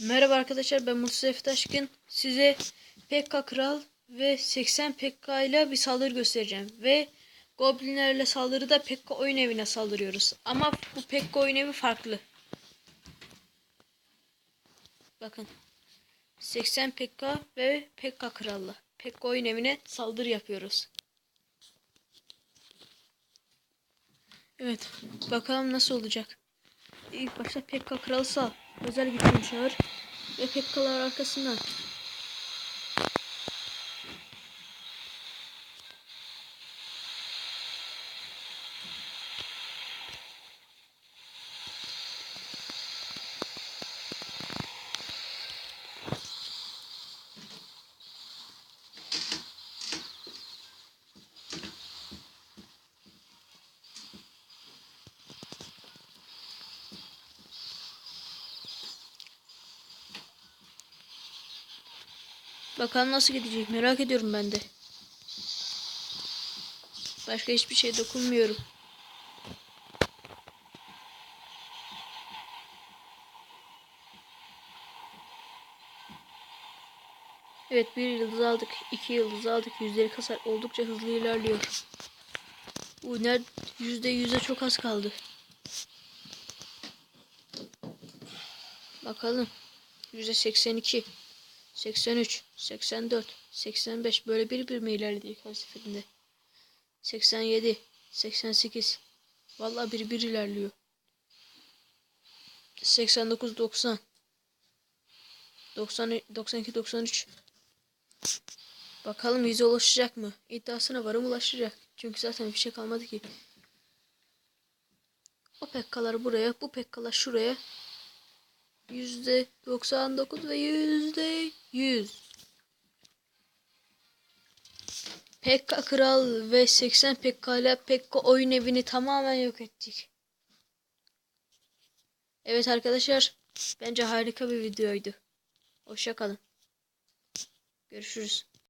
Merhaba arkadaşlar ben Mustafa Taşkın. Size Pekka Kral ve 80 Pekka ile bir saldırı göstereceğim. Ve Goblinlerle saldırıda Pekka oyun evine saldırıyoruz. Ama bu Pekka oyun evi farklı. Bakın. 80 Pekka ve Pekka Kral'la. Pekka oyun evine saldırı yapıyoruz. Evet. Bakalım nasıl olacak. İlk başta Pekka Kral'ı sal. Özel gücünü çağır. Ve Pekka'lar arkasından. Bakalım nasıl gidecek merak ediyorum ben de. Başka hiçbir şey dokunmuyorum. Evet bir yıldız aldık. iki yıldız aldık. Yüzleri kasar oldukça hızlı ilerliyor. Bu nerede? Yüzde yüze çok az kaldı. Bakalım. Yüzde seksen iki. 83, 84, 85 böyle bir bir mi ilerledik her seferinde? 87, 88. Vallahi bir bir ilerliyor. 89, 90. 90, 92, 93. Bakalım yüze ulaşacak mı? İddiasına varım ulaşacak. Çünkü zaten bir şey kalmadı ki. O pekkalar buraya, bu pekkalar şuraya. Yüzde 99 ve yüzde Pekka Kral ve 80 Pekka ile Pekka oyun evini tamamen yok ettik. Evet arkadaşlar. Bence harika bir videoydu. Hoşça kalın. Görüşürüz.